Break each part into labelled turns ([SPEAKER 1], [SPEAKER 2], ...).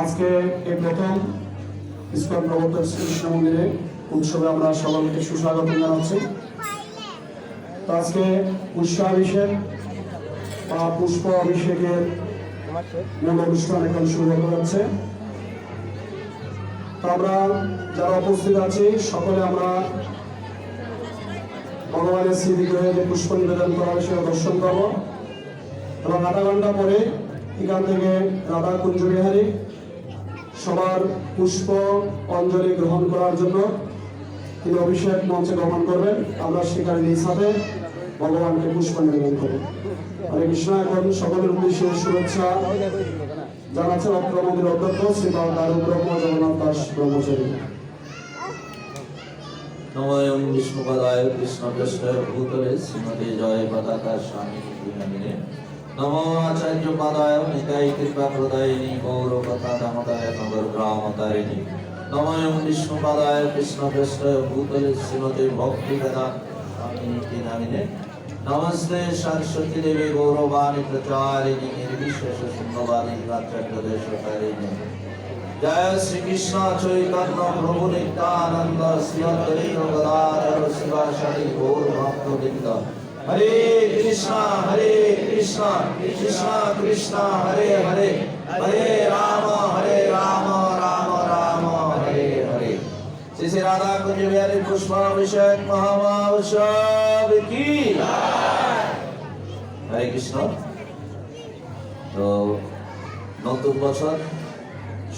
[SPEAKER 1] আজকে এই প্রথম ইসকন নবতর শ্রীকৃষ্ণ মন্দিরে উৎসবে আমরা সবাইকে সুস্বাগত জানাচ্ছি তো আজকে পুষ্পাভিষেক বা পুষ্প অভিষেকের মূল অনুষ্ঠান এখন শুরু হতে যাচ্ছে আমরা যারা উপস্থিত আছি সকলে আমরা ভগবানের শ্রীবিগ্রহে যে পুষ্প নিবেদন করা হয় সেটা দর্শন করবো এবং আধা ঘন্টা পরে এখান থেকে রাধা কুঞ্জ বিহারী সবার পুষ্প অঞ্জলি গ্রহণ করার জন্য তিনি অভিষেক মঞ্চে গমন করবেন আমরা সেখানে হিসাবে ভগবানকে পুষ্প নিবেদন করব হরে কৃষ্ণ এখন সকলের উদ্দেশ্যে শুভেচ্ছা জানাচ্ছেন অত্র অধ্যক্ষ শ্রী দারু ব্রহ্ম জগন্নাথ দাস ব্রহ্মচারী
[SPEAKER 2] নমায়ম বিষ্ণুপাদায় কৃষ্ণ কৃষ্ণ ভূতলে শ্রীমতী জয় পতাকা স্বামী नमो आचार्योपादाय निताय कृपाप्रदायिनी गौरवकथामताय नगरग्रामतारिणी नमय विष्णुपादाय कृष्णभ्यष्टय भूतले श्रीमते भक्तिकदा नामिने नमस्ते सरस्वती देवी गौरवाणी प्रचारिणी निर्विशेष सुंदरवाणी प्राचार्यदेशकारिणी जय श्री कृष्ण चैतन्य प्रभु नित्यानंद श्री हरि गदाधर शिवाचार्य गौर भक्त बिंदा হরে কৃষ্ণ হরে কৃষ্ণ কৃষ্ণ কৃষ্ণ হরে হরে হরে রাম হরে রাম রাম রাম হরে হরে শ্রী শ্রী রাধা কুঞ্জ বিহারী পুষ্পাভিষেক মহামাবসব কি
[SPEAKER 3] হরে
[SPEAKER 2] কৃষ্ণ তো নতুন বছর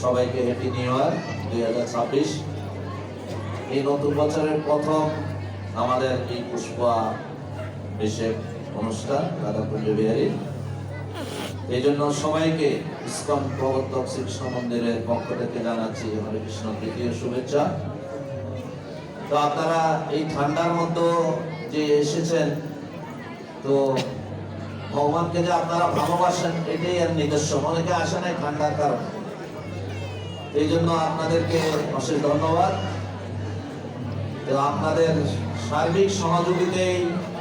[SPEAKER 2] সবাইকে হ্যাপি নিউ ইয়ার দুই হাজার ছাব্বিশ এই নতুন বছরের প্রথম আমাদের এই পুষ্পা বিশেষ অনুষ্ঠান রাধাকুঞ্জ বিহারী এই জন্য সবাইকে ইসকন প্রবর্তক শিল্প মন্দিরের পক্ষ থেকে জানাচ্ছি হরে কৃষ্ণ তৃতীয় শুভেচ্ছা তো আপনারা এই ঠান্ডার মতো যে এসেছেন তো ভগবানকে যে আপনারা ভালোবাসেন এটাই আর নিজস্ব অনেকে আসে নাই ঠান্ডার কারণ এই জন্য আপনাদেরকে অশেষ ধন্যবাদ তো আপনাদের সার্বিক সহযোগিতায়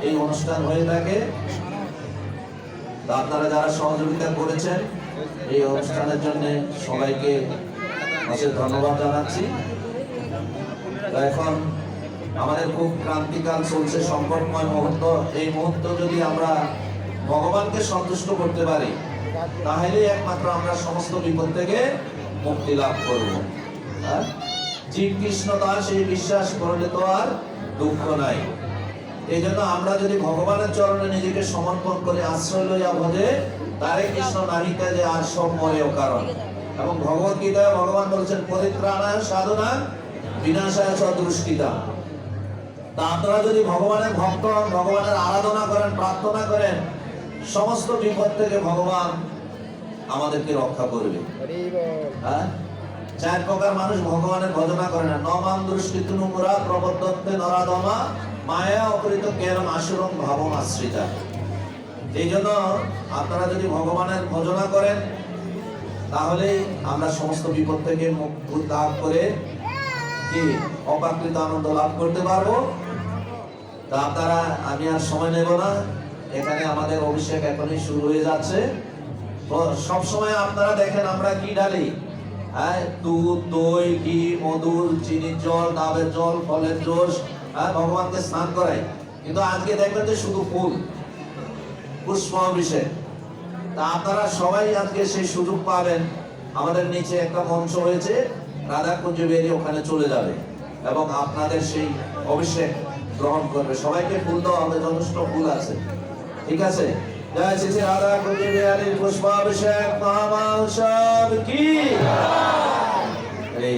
[SPEAKER 2] এই অনুষ্ঠান হয়ে থাকে আপনারা যারা সহযোগিতা করেছেন এই অনুষ্ঠানের জন্য সবাইকে অশেষ ধন্যবাদ জানাচ্ছি এখন আমাদের খুব ক্রান্তিকাল চলছে সংকটময় মুহূর্ত এই মুহূর্ত যদি আমরা ভগবানকে সন্তুষ্ট করতে পারি তাহলে একমাত্র আমরা সমস্ত বিপদ থেকে মুক্তি লাভ করব হ্যাঁ? কৃষ্ণ দাস এই বিশ্বাস করলে তো আর দুঃখ নাই এই জন্য আমরা যদি ভগবানের চরণে নিজেকে সমর্পণ করে আশ্রয় লইয়া বোঝে তারে কৃষ্ণ নাহিতে যে আর সম্ময়েও কারণ এবং ভগবত গীতায় ভগবান বলেছেন পরিত্রাণায় সাধনা বিনাশায় সদৃষ্টিতা যদি ভগবানের ভক্ত ভগবানের আরাধনা করেন প্রার্থনা করেন সমস্ত বিপদ থেকে ভগবান আমাদেরকে রক্ষা করবে হ্যাঁ চার প্রকার মানুষ ভগবানের ভজনা করে না নমাম দৃষ্টি তুনুমুরা প্রবদত্তে নরাদমা মায়া অপরিত জ্ঞান আশ্রম ভাবম আশ্রিতা এই জন্য আপনারা যদি ভগবানের ভজনা করেন তাহলে আমরা সমস্ত বিপদ থেকে মুক্ত লাভ করে কি অপাকৃত আনন্দ লাভ করতে পারবো তা আপনারা আমি আর সময় নেব না এখানে আমাদের অভিষেক এখনই শুরু হয়ে যাচ্ছে সব সময় আপনারা দেখেন আমরা কি ডালি হ্যাঁ দুধ দই ঘি মধুর চিনির জল ডাবের জল ফলের জোশ হ্যাঁ, ভগবানকে স্নান করায় কিন্তু আজকে দেখবেন যে শুধু ফুল পুষ্প অভিষেক তা আপনারা সবাই আজকে সেই সুযোগ পাবেন আমাদের নিচে একটা মঞ্চ হয়েছে রাধা কুঞ্জ বেরিয়ে ওখানে চলে যাবে এবং আপনাদের সেই অভিষেক গ্রহণ করবে সবাইকে ফুল দেওয়া হবে যথেষ্ট ফুল আছে ঠিক আছে জয় শ্রী রাধা কুঞ্জ বিহারীর পুষ্পাভিষেক মহামাউসব কি এই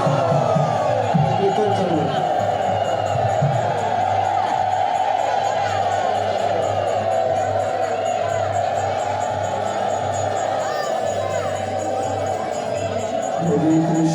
[SPEAKER 4] Krishna